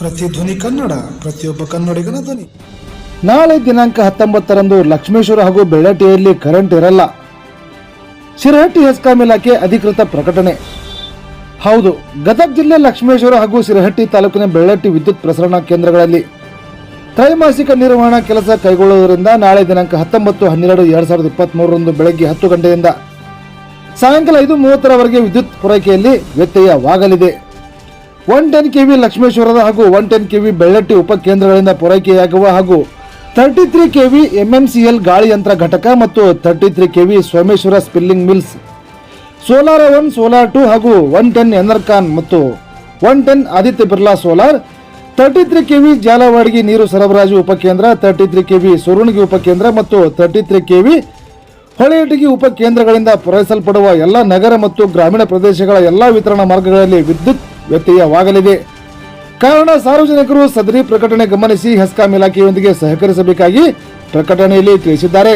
ಪ್ರತಿಧ್ವನಿ ಕನ್ನಡ, ಪ್ರತಿಯೊಬ್ಬ ಕನ್ನಡಿಗನ ಧ್ವನಿ. ನಾಳೆ ದಿನಾಂಕ ಹತ್ತೊಂಬತ್ತರಂದು ಲಕ್ಷ್ಮೇಶ್ವರ ಹಾಗೂ ಬೆಳ್ಳಟ್ಟಿಯಲ್ಲಿ ಕರೆಂಟ್ ಇರಲ್ಲ. ಶಿರಹಟ್ಟಿ ಹೆಸ್ಕಾಂ ಇಲಾಖೆ ಅಧಿಕೃತ ಪ್ರಕಟಣೆ. ಹೌದು, ಗದಗ ಜಿಲ್ಲೆ ಲಕ್ಷ್ಮೇಶ್ವರ ಹಾಗೂ ಶಿರಹಟ್ಟಿ ತಾಲೂಕಿನ ಬೆಳ್ಳಟ್ಟಿ ವಿದ್ಯುತ್ ಪ್ರಸರಣ ಕೇಂದ್ರಗಳಲ್ಲಿ ತ್ರೈಮಾಸಿಕ ನಿರ್ವಹಣಾ ಕೆಲಸ ಕೈಗೊಳ್ಳುವುದರಿಂದ ನಾಳೆ ದಿನಾಂಕ ಹತ್ತೊಂಬತ್ತು, ಹನ್ನೆರಡು, ಎರಡ್ ಸಾವಿರದ ಇಪ್ಪತ್ತ್ಮೂರರಂದು ಬೆಳಗ್ಗೆ ಹತ್ತು ಗಂಟೆಯಿಂದ ಸಾಯಂಕಾಲ ಐದು ಮೂವತ್ತರವರೆಗೆ ವಿದ್ಯುತ್ ಪೂರೈಕೆಯಲ್ಲಿ ವ್ಯತ್ಯಯವಾಗಲಿದೆ. ಒನ್ ಟೆನ್ ಕೆವಿ ಲಕ್ಷ್ಮೇಶ್ವರದ ಹಾಗೂ ಒನ್ ಟೆನ್ ಕೆವಿ ಬೆಳ್ಳಟ್ಟಿ ಉಪಕೇಂದ್ರಗಳಿಂದ ಪೂರೈಕೆಯಾಗುವ ಹಾಗೂ ತರ್ಟಿ ತ್ರೀ ಕೆವಿ ಎಂಎಂಸಿಎಲ್ ಗಾಳಿ ಯಂತ್ರ ಘಟಕ ಮತ್ತು thirty three KV Someshwara spinning mills. Solar one, solar two ಹಾಗೂ ಒನ್ ಟೆನ್ ಎನರ್ಕಾನ್ ಮತ್ತು one ten Aditya Birla solar thirty three KV Jalawadagi ನೀರು ಸರಬರಾಜು ಉಪಕೇಂದ್ರ ತರ್ಟಿ ತ್ರೀ ಕೆವಿ ಸುರುಣಗಿ ಉಪಕೇಂದ್ರ ಮತ್ತು ತರ್ಟಿ ತ್ರೀ ಕೆವಿ ಹೊಳೆಯಟಗಿ ಉಪಕೇಂದ್ರಗಳಿಂದ ಪೂರೈಸಲ್ಪಡುವ ಎಲ್ಲ ನಗರ ಮತ್ತು ಗ್ರಾಮೀಣ ಪ್ರದೇಶಗಳ ಎಲ್ಲ ವಿತರಣಾ ಮಾರ್ಗಗಳಲ್ಲಿ ವಿದ್ಯುತ್ ವ್ಯತ್ಯಯವಾಗಲಿದೆ. ಕಾರಣ ಸಾರ್ವಜನಿಕರು ಸದರಿ ಪ್ರಕಟಣೆ ಗಮನಿಸಿ ಹೆಸ್ಕಾಂ ಇಲಾಖೆಯೊಂದಿಗೆ ಸಹಕರಿಸಬೇಕಾಗಿ ಪ್ರಕಟಣೆಯಲ್ಲಿ ತಿಳಿಸಿದ್ದಾರೆ.